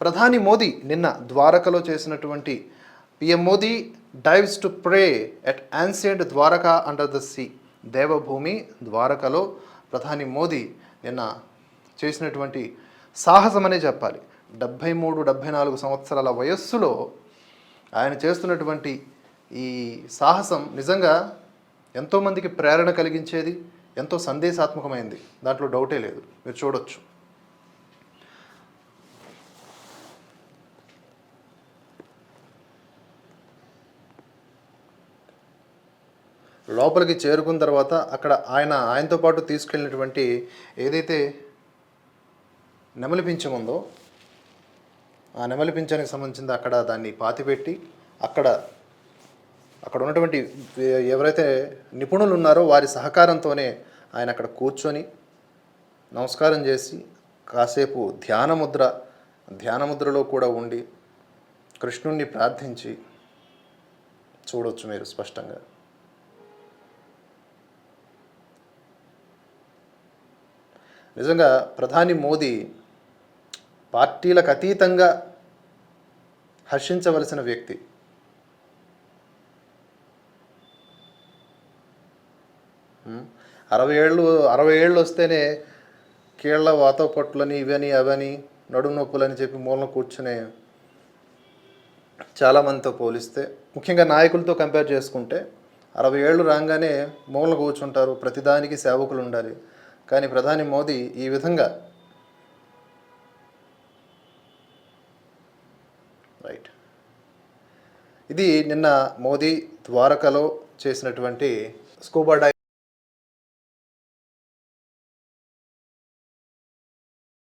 ప్రధాని మోదీ నిన్న ద్వారకలో చేసినటువంటి PM Modi dives to pray at ancient Dwarka under the sea Devbhumi ద్వారకలో ప్రధాని మోదీ నిన్న చేసినటువంటి సాహసమనే చెప్పాలి. డెబ్భై మూడు డెబ్భై నాలుగు సంవత్సరాల వయస్సులో ఆయన చేస్తున్నటువంటి ఈ సాహసం నిజంగా ఎంతోమందికి ప్రేరణ కలిగించేది ఎంతో సందేశాత్మకమైంది. దాంట్లో డౌటే లేదు. మీరు చూడొచ్చు. లోపలికి చేరుకున్న తర్వాత అక్కడ ఆయన ఆయనతో పాటు తీసుకెళ్ళినటువంటి ఏదైతే నెమలి పింఛం ఉందో ఆ నెమలి పింఛానికి సంబంధించింది అక్కడ దాన్ని పాతిపెట్టి అక్కడ అక్కడ ఉన్నటువంటి ఎవరైతే నిపుణులు ఉన్నారో వారి సహకారంతోనే ఆయన అక్కడ కూర్చొని నమస్కారం చేసి కాసేపు ధ్యానముద్ర ధ్యానముద్రలో కూడా ఉండి కృష్ణుణ్ణి ప్రార్థించి చూడొచ్చు మీరు స్పష్టంగా. నిజంగా ప్రధాని మోదీ పార్టీలకు అతీతంగా హర్షించవలసిన వ్యక్తి. అరవై ఏళ్ళు అరవై ఏళ్ళు వస్తేనే కీళ్ళ వాత పొట్లని ఇవని అవని నడుము నొప్పులని చెప్పి మూలన కూర్చునే చాలామందితో పోలిస్తే ముఖ్యంగా నాయకులతో కంపేర్ చేసుకుంటే అరవై ఏళ్ళు రాగానే మూలన కూర్చుంటారు ప్రతిదానికి సేవకులు ఉండాలి. కానీ ప్రధాని మోదీ ఈ విధంగా. రైట్ ఇది నిన్న మోదీ ద్వారకలో చేసినటువంటి స్కూబా డై